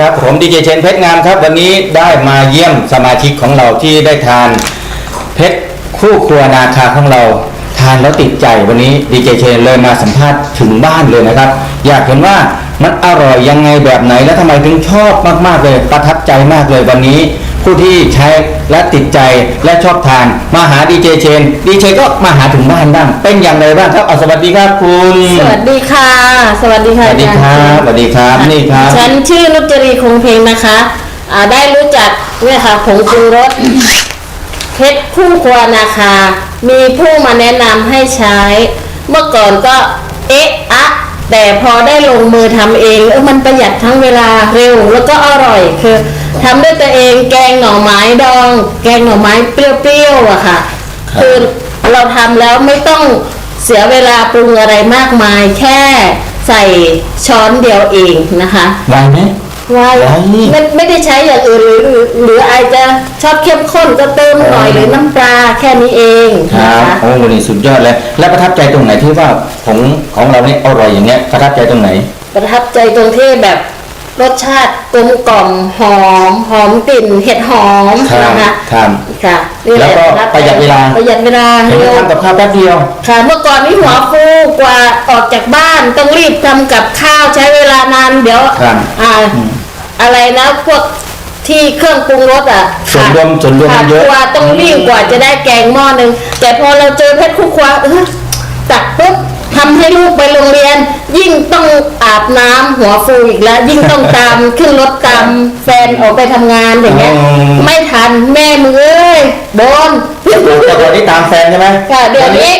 ครับผมดีเจเชนเพชรงามครับ วันนี้ได้มาเยี่ยมสมาชิกของเราที่ได้ทานเพชรคู่ครัวนาคาของเรา ทานแล้วติดใจวันนี้ดีเจเชนเลยมาสัมภาษณ์ถึงบ้านเลยนะครับ อยากเห็นว่ามันอร่อยยังไงแบบไหนและทำไมถึงชอบมากๆเลยประทับใจมากเลยวันนี้ ผู้ที่ใช้และติดใจและชอบทาน มาหาดีเจเชนดีเจก็มาหาถึงบ้านบ้างเป็นอย่างไรบ้างครับเอาสวัสดีครับคุณสวัสดีค่ะ สวัสดีสค่ะวัสดีครับสวัสดีครับนี่ครับ ฉันชื่อนุจรีคงเพลงนะคะอ่าได้รู้จักเนี่ยค่ะผงปรุงรส เพชรคู่ครัวนาคา มีผู้มาแนะนำให้ใช้ เมื่อก่อนก็เอ๊ะอะแต่พอได้ลงมือทำเองเออมันประหยัดทั้งเวลาเร็วแล้วก็อร่อยคือ ทำด้วยตัวเองแกงหน่อไม้ดอง แกงหน่อไม้เปรี้ยวๆอะค่ะครับคือเราทำแล้วไม่ต้องเสียเวลาปรุงอะไรมากมาย แค่ใส่ช้อนเดียวเองนะคะไวไหม ว่าไว้ ไม่ไม่ได้ใช้อย่างอื่นหรือหรือหรืออาจจะชอบเข้มข้นก็เติมหน่อยอ๋อหรือน้ำปลาแค่นี้เองคนะรับคะ โอ้นี่สุดยอดเลยและประทับใจตรงไหนที่ว่าของของเราเนี่ยอร่อยอย่างเงี้ยประทับใจตรงไหน ประทับใจตรงที่แบบ รสชาติกลมกล่อมหอมหอมกลิ่นเห็ดหอมครับนะคะครับ ค่ะนี่หะแล้วก็ทับใจประหยัดเวลา ประหยัดเวลาเห็นไหมเร็ว ทำกับข้าวแป๊บเดียว ค่ะเมื่อก่อนนี่หัวฟูกว่าออกจากบ้านต้องรีบทำกับข้าวใช้เวลานานเดี๋ยวครับอ่าอะไรนะพวกที่เครื่องปรุงรสอะส่วนรวมส่วนรวมค่ะมันเยอะ กว่าต้องรีบกว่าจะได้แกงหม้อหนึ่งแต่พอเราเจอเพชรคู่ควาเออตักปุ๊บ ทำให้ลูกไปโรงเรียน ยิ่งต้องอาบน้ำหัวฟูอีกแล้ว ยิ่งต้องตามขึ้นรถตามแฟนออกไปทำงานอย่างเงี้ยอ๋อไม่ทันแม่มือเอ้ยโดนแต่ก่อนนี้ตามแฟนใช่ไหมค่ะเดี๋ยวนี้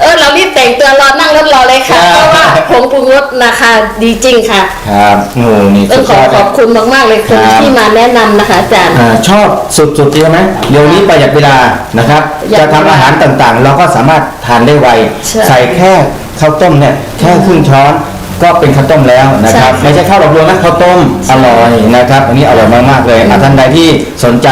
เออเรารีบแต่งตัวรอนั่งรถรอเลยค่ะครับเพราะว่าผงปรุงรสราคาดีจริงค่ะครับโอ้นี่ต้สุองดขยออดขเลอยบคุณมากๆเลยคุณครับที่มาแนะนำนะคะอาจารย์อ่าชอบสุดๆใช่ไหมเดี๋ยวนี้ประหยัดเวลานะครับประหยัดจะทำอาหารต่างๆ เราก็สามารถทานได้ไวใช่ใส่แค่ ข้าวต้มเนี่ยแค่ครึ่งช้อนก็เป็นข้าวต้มแล้วนะครับใช่ค่ะไม่ใช่ข้าวหลอกลวงนะข้าวต้มอร่อยนะครับอันนี้อร่อยมากๆเลยอะท่านใดที่สนใจ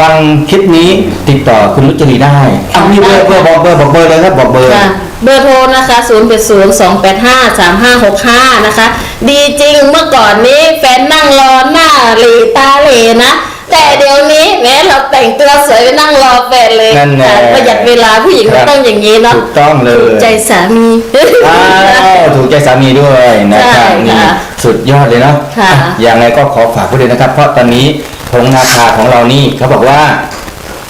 ฟังคลิปนี้ติดต่อคุณลุจรีได้อะมีเบอร์เบอร์บอกเบอร์บอกเบอร์เลยครับบอกเบอร์ ค่ะเบอร์โทรนะคะ0 8 0 2 8 5 3 5 6 5 นะคะ ดีจริงเมื่อก่อนนี้แฟนนั่งรอหน้าหลีตาเหลนะ แต่เดี๋ยวนี้แม้เราแต่งตัวสวยไปนั่งรอแฟนเลยนั่นแหละค่ะประหยัดเวลาผู้หญิงครัก็บต้องอย่างนี้เนาะถูกต้องเลยถูกใจสามีอ้าวถูกใจสามีด้วยนะครับใช่นี่ค่ะสุดยอดเลยเนาะค่ะอะอย่างไรก็ขอฝากไว้เลยนะครับ เพราะตอนนี้ผงนาคาของเรานี่เขาบอกว่า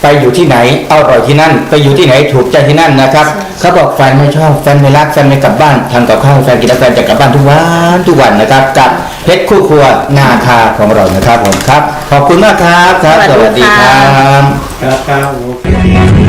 ไปอยู่ที่ไหนอร่อยที่นั่น ไปอยู่ที่ไหนถูกใจที่นั่นนะครับเขาบอกแฟนไม่ชอบแฟนไม่รักแฟนไม่กลับบ้านทำกับข้าวให้แฟนกินแล้วแฟนจะกลับบ้านทุกวันทุกวันนะครับ กับเพชรคู่ครัวนาคาของเรานะครับผมครับ ขอบคุณมากครับครับ สวัสดีสวัสดีคค่ะรับครับครับโอเค